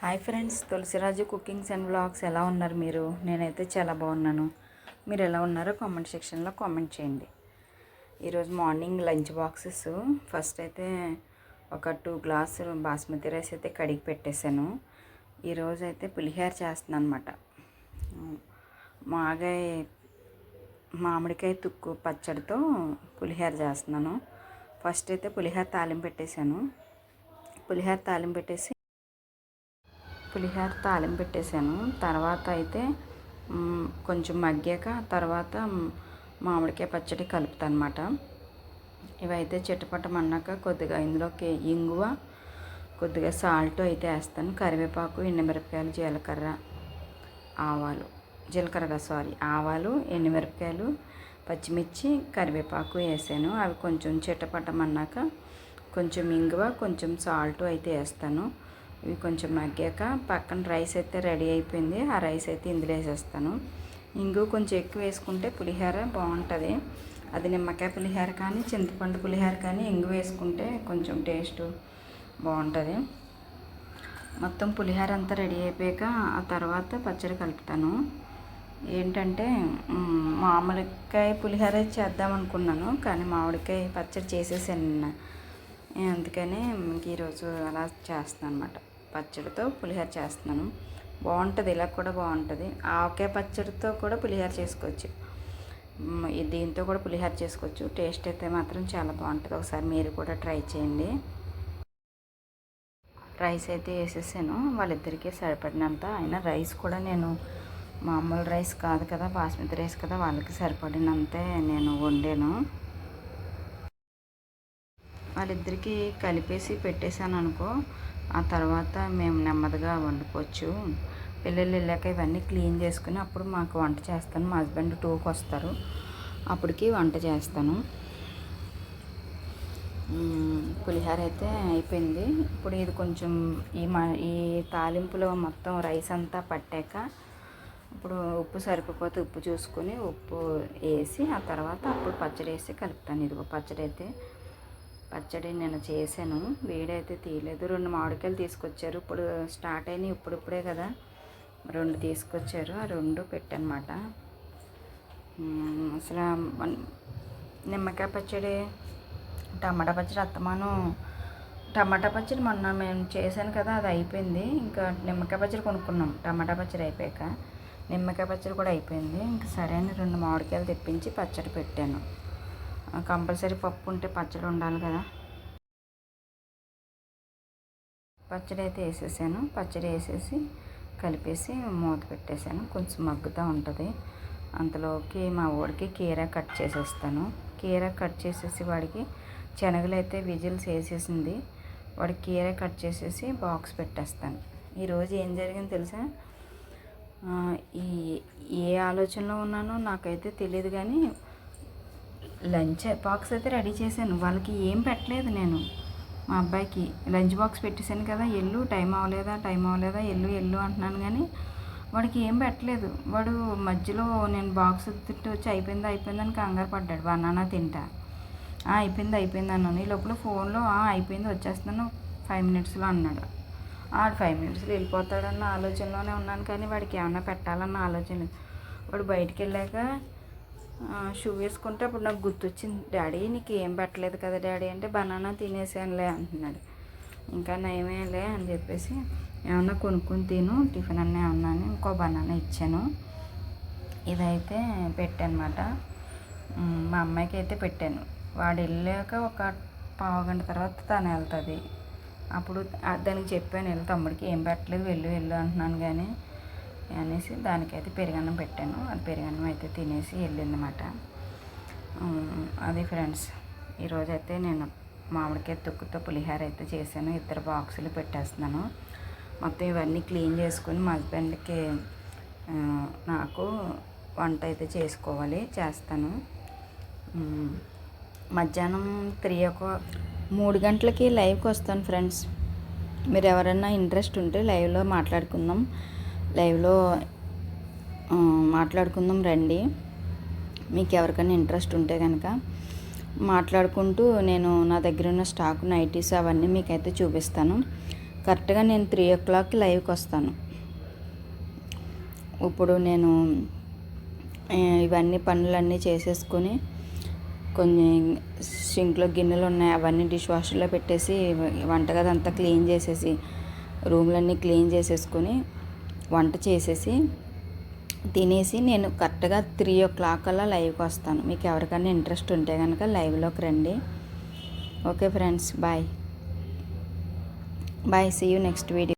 Hi friends Tulasiraju cookings and blogs ఎలా ఉన్నారు మీరు? నేనైతే చాలా బాగున్నాను. మీరు ఎలా ఉన్నారో కామెంట్ సెక్షన్లో కామెంట్ చేయండి. ఈరోజు మార్నింగ్ లంచ్ బాక్సెస్. ఫస్ట్ అయితే ఒక టూ గ్లాసులు బాస్మతి రైస్ అయితే కడిగి పెట్టేశాను. ఈరోజు అయితే పులిహోర చేస్తున్నాను అనమాట మాగాయ మామిడికాయ తుక్కు పచ్చడితో పులిహోర చేస్తున్నాను. ఫస్ట్ అయితే పులిహోర తాలింపు పెట్టేశాను. పులిహోర తాలింపు పెట్టేసి పులిహోర తాలింపు పెట్టేశాను. తర్వాత అయితే కొంచెం మగ్గాక తర్వాత మామిడికాయ పచ్చడి కలుపుతాను అనమాట ఇవైతే చిట్టపట్టమన్నాక కొద్దిగా ఇందులోకి ఇంగువ కొద్దిగా సాల్ట్ అయితే వేస్తాను. కరివేపాకు ఎండుమిరపకాయలు జీలకర్ర ఆవాలు జీలకర్ర సారీ ఆవాలు ఎండుమిరపకాయలు పచ్చిమిర్చి కరివేపాకు వేసాను. అవి కొంచెం చిట్టపట్టమన్నాక కొంచెం ఇంగువ కొంచెం సాల్ట్ అయితే వేస్తాను. ఇవి కొంచెం మగ్గాక పక్కన రైస్ అయితే రెడీ అయిపోయింది. ఆ రైస్ అయితే ఇందులో వేసేస్తాను. ఇంగు కొంచెం ఎక్కువ వేసుకుంటే పులిహోర బాగుంటుంది. అది నిమ్మకాయ పులిహోర కానీ చింతపండు పులిహోర కానీ ఇంగు వేసుకుంటే కొంచెం టేస్ట్ బాగుంటుంది. మొత్తం పులిహోర అంతా రెడీ అయిపోయాక ఆ తర్వాత పచ్చడి కలుపుతాను. ఏంటంటే మామిడికాయ పులిహోర చేద్దాం అనుకున్నాను కానీ మామిడికాయ పచ్చడి చేసేసాను నిన్న. అందుకని ఇంక ఈరోజు అలా చేస్తాను అనమాట పచ్చడితో పులిహోర చేస్తున్నాను. బాగుంటుంది ఇలా కూడా బాగుంటుంది. ఆవకాయ పచ్చడితో కూడా పులిహోర చేసుకోవచ్చు. దీంతో కూడా పులిహోర చేసుకోవచ్చు. టేస్ట్ అయితే మాత్రం చాలా బాగుంటుంది. ఒకసారి మీరు కూడా ట్రై చేయండి. రైస్ అయితే వేసేసాను. వాళ్ళిద్దరికీ సరిపడినంత అయినా రైస్ కూడా నేను మామూలు రైస్ కాదు కదా బాస్మతి రైస్ కదా వాళ్ళకి సరిపడినంతే నేను వండాను. వాళ్ళిద్దరికీ కలిపేసి పెట్టేశాను అనుకో ఆ తర్వాత మేము నెమ్మదిగా వండుకోవచ్చు. పిల్లలు వెళ్ళాక ఇవన్నీ క్లీన్ చేసుకుని అప్పుడు మాకు వంట చేస్తాను. మా హస్బెండ్ టూకి వస్తారు. అప్పటికి వంట చేస్తాను. పులిహార పులిహోర అయితే అయిపోయింది. ఇప్పుడు ఇది కొంచెం ఈ మా ఈ తాలింపులో మొత్తం రైస్ అంతా పట్టాక ఇప్పుడు ఉప్పు సరిపోతే ఉప్పు చూసుకొని ఉప్పు వేసి ఆ తర్వాత అప్పుడు పచ్చడి వేసి కలుపుతాను. ఇదిగో పచ్చడి అయితే పచ్చడి నేను చేశాను. వేడైతే తీయలేదు. రెండు మామిడికాయలు తీసుకొచ్చారు. ఇప్పుడు స్టార్ట్ అయినాయి ఇప్పుడిప్పుడే కదా. రెండు తీసుకొచ్చారు. ఆ రెండు పెట్టనమాట. అసలు నిమ్మకాయ పచ్చడి టమాటా పచ్చడి అత్తమాను టమాటా పచ్చడి మొన్న మేము చేశాను కదా అది అయిపోయింది. ఇంకా నిమ్మకాయ పచ్చడి కొనుక్కున్నాం. టమాటా పచ్చడి అయిపోయాక. నిమ్మకాయ పచ్చడి కూడా అయిపోయింది. ఇంకా సరైన రెండు మామిడికాయలు తెప్పించి పచ్చడి పెట్టాను. కంపల్సరీ పప్పు ఉంటే పచ్చడి ఉండాలి కదా. పచ్చడి అయితే వేసేసాను. పచ్చడి వేసేసి కలిపేసి మూత పెట్టేశాను కొంచెం మగ్గుతూ ఉంటుంది. అంతలోకి మా వాడికి కీర కట్ చేసేస్తాను. కీర కట్ చేసేసి వాడికి శనగలు అయితే విజిల్స్ వేసేసింది. వాడికి కీర కట్ చేసేసి బాక్స్ పెట్టేస్తాను. ఈరోజు ఏం జరిగింది తెలుసా? ఈ ఏ ఆలోచనలో ఉన్నానో నాకైతే తెలియదు కానీ లంచ్ బాక్స్ అయితే రెడీ చేశాను. వాళ్ళకి ఏం పెట్టలేదు నేను. మా అబ్బాయికి లంచ్ బాక్స్ పెట్టేశాను కదా ఎల్లు టైం అవ్వలేదా టైం అవ్వలేదా ఎల్లు ఎల్లు అంటున్నాను కానీ వాడికి ఏం పెట్టలేదు. వాడు మధ్యలో నేను బాక్స్ తిట్టు వచ్చి అయిపోయిందా అయిపోయిందని కంగారు పడ్డాడు. బనానా తింటా. అయిపోయింది అయిపోయింది అన్నాను. ఈ లోపల ఫోన్లో అయిపోయింది వచ్చేస్తున్నాను ఫైవ్ మినిట్స్లో అన్నాడు. ఆడు ఫైవ్ మినిట్స్లో వెళ్ళిపోతాడన్న ఆలోచనలోనే ఉన్నాను కానీ వాడికి ఏమైనా పెట్టాలన్న ఆలోచన లేదు. వాడు బయటికి వెళ్ళాక షూ వేసుకుంటే అప్పుడు నాకు గుర్తొచ్చింది డాడీ నీకు ఏం పెట్టలేదు కదా డాడీ? అంటే బనానా తినేసానులే అంటున్నాడు. ఇంకా నయమేలే అని చెప్పేసి ఏమన్నా కొనుక్కొని తిను టిఫిన్ అన్నీ ఏమన్నా అని ఇంకో బనానా ఇచ్చాను. ఇదైతే పెట్టానమాట. మా అమ్మాయికి అయితే పెట్టాను. వాడు వెళ్ళాక ఒక పావు గంట తర్వాత తను వెళ్తుంది. అప్పుడు దానికి చెప్పాను వెళ్ళి తమ్ముడికి ఏం పెట్టలేదు వెళ్ళు వెళ్ళు అంటున్నాను కానీ అనేసి దానికైతే పెరుగన్నం పెట్టాను. అది పెరుగన్నం అయితే తినేసి వెళ్ళిందన్నమాట. అది ఫ్రెండ్స్ ఈరోజు అయితే నేను మామిడికాయ తొక్కుతో పులిహోర అయితే చేశాను. ఇద్దరు బాక్సులు పెట్టేస్తున్నాను. మొత్తం ఇవన్నీ క్లీన్ చేసుకుని మా హస్బెండ్కి నాకు వంట అయితే చేసుకోవాలి చేస్తాను. మధ్యాహ్నం త్రీ ఒక మూడు గంటలకి లైవ్కి వస్తాను ఫ్రెండ్స్. మీరు ఎవరైనా ఇంట్రెస్ట్ ఉంటే లైవ్లో మాట్లాడుకుందాం. లైవ్లో మాట్లాడుకుందాం రండి. మీకు ఎవరికైనా ఇంట్రెస్ట్ ఉంటే కనుక మాట్లాడుకుంటూ నేను నా దగ్గర ఉన్న స్టాక్ నైటీస్ అవన్నీ మీకైతే చూపిస్తాను. కరెక్ట్గా నేను త్రీ ఓ క్లాక్ లైవ్కి వస్తాను. ఇప్పుడు నేను ఇవన్నీ పనులన్నీ చేసేసుకొని కొన్ని సింక్లో గిన్నెలు ఉన్నాయి అవన్నీ డిష్ వాషర్లో పెట్టేసి వంటగది అంతా క్లీన్ చేసేసి రూమ్లన్నీ క్లీన్ చేసేసుకొని వంట చేసేసి తినేసి నేను కరెక్ట్గా త్రీ ఓ క్లాక్ అలా లైవ్కి వస్తాను. మీకు ఎవరికైనా ఇంట్రెస్ట్ ఉంటే కనుక లైవ్లోకి రండి. Okay friends bye. Bye see you next video